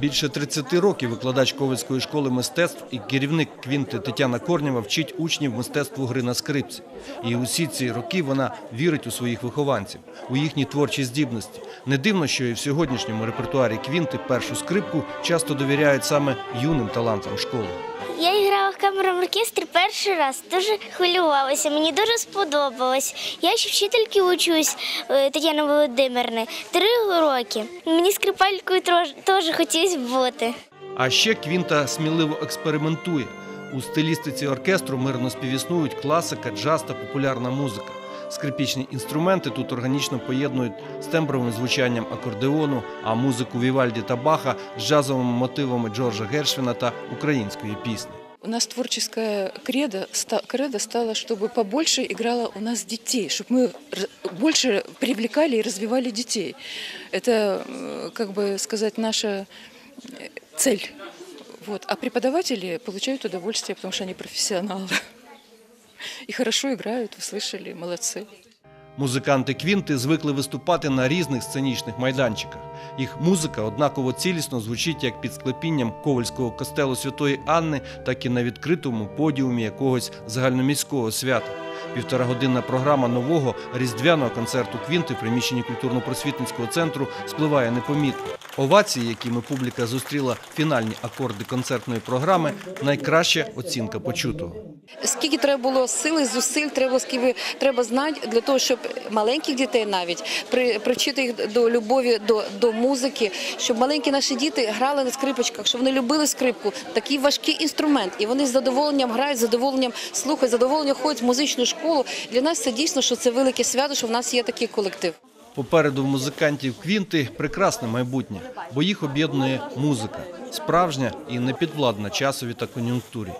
Більше 30 років викладач Ковицької школи мистецтв і керівник квінти Тетяна Корнєва вчить учнів мистецтву гри на скрипці. І усі ці роки вона вірить у своїх вихованців, у їхні творчі здібності. Не дивно, що і в сьогоднішньому репертуарі квінти першу скрипку часто довіряють саме юним талантам школи. Я в камерному оркестрі перший раз, дуже хвилювалася, мені дуже сподобалось. Я ще вчительки учусь е, Тетяни Володимирни три роки. Мені скрипалькою теж хотілося бути. А ще квінта сміливо експериментує. У стилістиці оркестру мирно співіснують класика, джаз та популярна музика. Скрипічні інструменти тут органічно поєднують з тембровим звучанням акордеону, а музику Вівальді та Баха з джазовими мотивами Джорджа Гершвіна та української пісні. У нас творческая кредо, ста- кредо стало, чтобы побольше играло у нас детей, чтобы мы больше привлекали и развивали детей. Это, э, как бы сказать, наша э, цель. Вот. А преподаватели получают удовольствие, потому что они профессионалы. И хорошо играют, вы слышали, молодцы. Музиканти Квінти звикли виступати на різних сценічних майданчиках. Їх музика однаково цілісно звучить як під склепінням Ковальського костелу Святої Анни, так і на відкритому подіумі якогось загальноміського свята. Півторагодинна програма нового різдвяного концерту Квінти в приміщенні культурно-просвітницького центру спливає непомітно. Овації, якими публіка зустріла фінальні акорди концертної програми, найкраща оцінка почутого. Скільки треба було сили, зусиль, треба скільки треба знань для того, щоб маленьких дітей навіть при, привчити їх до любові до, до музики, щоб маленькі наші діти грали на скрипочках, щоб вони любили скрипку. Такий важкий інструмент, і вони з задоволенням грають, з задоволенням слухають, з задоволенням ходять в музичну школу. Для нас це дійсно, що це велике свято, що в нас є такий колектив. Попереду в музикантів Квінти прекрасне майбутнє, бо їх об'єднує музика, справжня і непідвладна часові та кон'юнктурі.